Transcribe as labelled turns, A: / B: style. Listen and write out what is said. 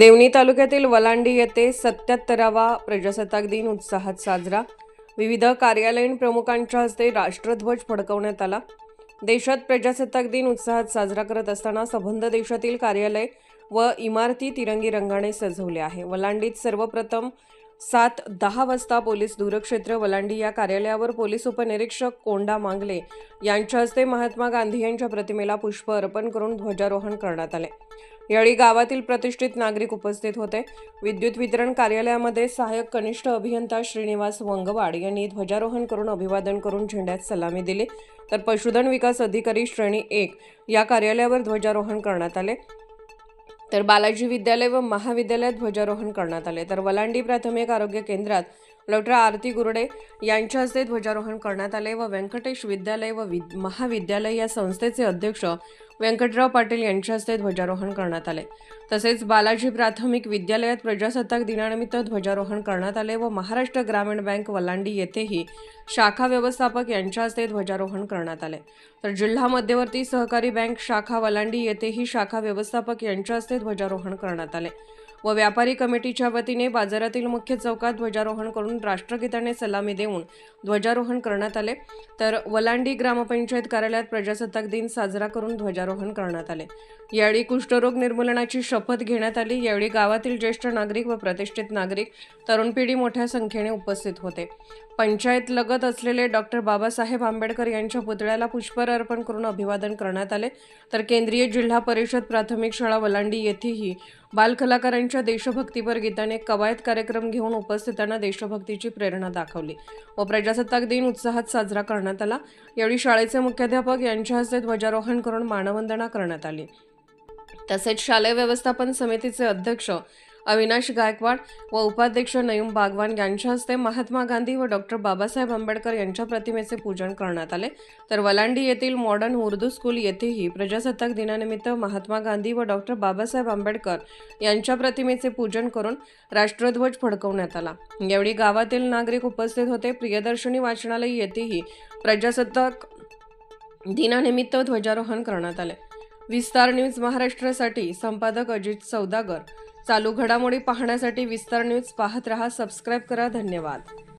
A: देवणी तालुक्यातील वलांडी येथे सत्याहत्तरावा प्रजासत्ताक दिन उत्साहात साजरा. विविध कार्यालयीन प्रमुखांच्या हस्ते राष्ट्रध्वज फडकवण्यात आला. देशात प्रजासत्ताक दिन उत्साहात साजरा करत असताना संबंध देशातील कार्यालय व इमारती तिरंगी रंगाने सजवले आहे. वलांडीत सर्वप्रथम सात दहा वाजता पोलीस दूरक्षेत्र वलांडी या कार्यालयावर पोलीस उपनिरीक्षक कोंडा मांगले यांच्या हस्ते महात्मा गांधी यांच्या प्रतिमेला पुष्प अर्पण करून ध्वजारोहण करण्यात आले. यावेळी गावातील प्रतिष्ठित नागरिक उपस्थित होते. विद्युत वितरण कार्यालयामध्ये सहाय्यक कनिष्ठ अभियंता श्रीनिवास वंगवाड यांनी ध्वजारोहण करून अभिवादन करून झेंड्यात सलामी दिली. तर पशुधन विकास अधिकारी श्रेणी एक या कार्यालयावर ध्वजारोहण करण्यात आले. तर बालाजी विद्यालय व महाविद्यालयात ध्वजारोहण करण्यात आले. तर वलांडी प्राथमिक आरोग्य केंद्रात डॉक्टर आरती गुरडे यांच्या हस्ते ध्वजारोहण करण्यात आले व व्यंकटेश विद्यालय व महाविद्यालय या संस्थेचे अध्यक्ष व्यंकटराव पाटील यांच्या हस्ते ध्वजारोहण करण्यात आले. तसेच बालाजी प्राथमिक विद्यालयात प्रजासत्ताक दिनानिमित्त ध्वजारोहण करण्यात आले व महाराष्ट्र ग्रामीण बँक वलांडी येथेही शाखा व्यवस्थापक यांच्या हस्ते ध्वजारोहण करण्यात आले. तर जिल्हा मध्यवर्ती सहकारी बँक शाखा वलांडी येथेही शाखा व्यवस्थापक यांच्या हस्ते ध्वजारोहण करण्यात आले. व व्यापारी कमिटीच्या वतीने बाजारातील मुख्य चौकात ध्वजारोहण करून राष्ट्रगीताने सलामी देऊन ध्वजारोहण करण्यात आले. तर वलांडी ग्रामपंचायत कार्यालयात प्रजासत्ताक दिन साजरा करून ध्वजारोहण करण्यात आले. यावेळी कुष्ठरोग निर्मूलनाची शपथ घेण्यात आली. यावेळी गावातील ज्येष्ठ नागरिक व प्रतिष्ठित नागरिक तरुण पिढी मोठ्या संख्येने उपस्थित होते. पंचायत लगत असलेले डॉक्टर बाबासाहेब आंबेडकर यांच्या पुतळ्याला पुष्पहार अर्पण करून अभिवादन करण्यात आले. तर केंद्रीय जिल्हा परिषद प्राथमिक शाळा वलांडी येथेही बालकलाकारांच्या देशभक्तीपर गीताने कवायत कार्यक्रम घेऊन उपस्थितांना देशभक्तीची प्रेरणा दाखवली. व प्रजासत्ताक दिन उत्साहात साजरा करण्यात आला. यावेळी शाळेचे मुख्याध्यापक यांच्या हस्ते ध्वजारोहण करून मानवंदना करण्यात आली. तसेच शालेय व्यवस्थापन समितीचे अध्यक्ष अविनाश गायकवाड व उपाध्यक्ष नयूम बागवान यांच्या हस्ते महात्मा गांधी व डॉक्टर बाबासाहेब आंबेडकर यांच्या प्रतिमेचे पूजन करण्यात आले. तर वलांडी येथील मॉडर्न उर्दू स्कूल येथेही प्रजासत्ताक दिनानिमित्त महात्मा गांधी व डॉक्टर बाबासाहेब आंबेडकर यांच्या प्रतिमेचे पूजन करून राष्ट्रध्वज फडकवण्यात आला. यावेळी गावातील नागरिक उपस्थित होते. प्रियदर्शनी वाचनालय येथेही प्रजासत्ताक दिनानिमित्त ध्वजारोहण करण्यात आले. विस्तार न्यूज महाराष्ट्रासाठी संपादक अजित सौदागर. चालू घडामोडी पाहण्यासाठी विस्तार न्यूज पाहत रहा. सबस्क्राईब करा. धन्यवाद.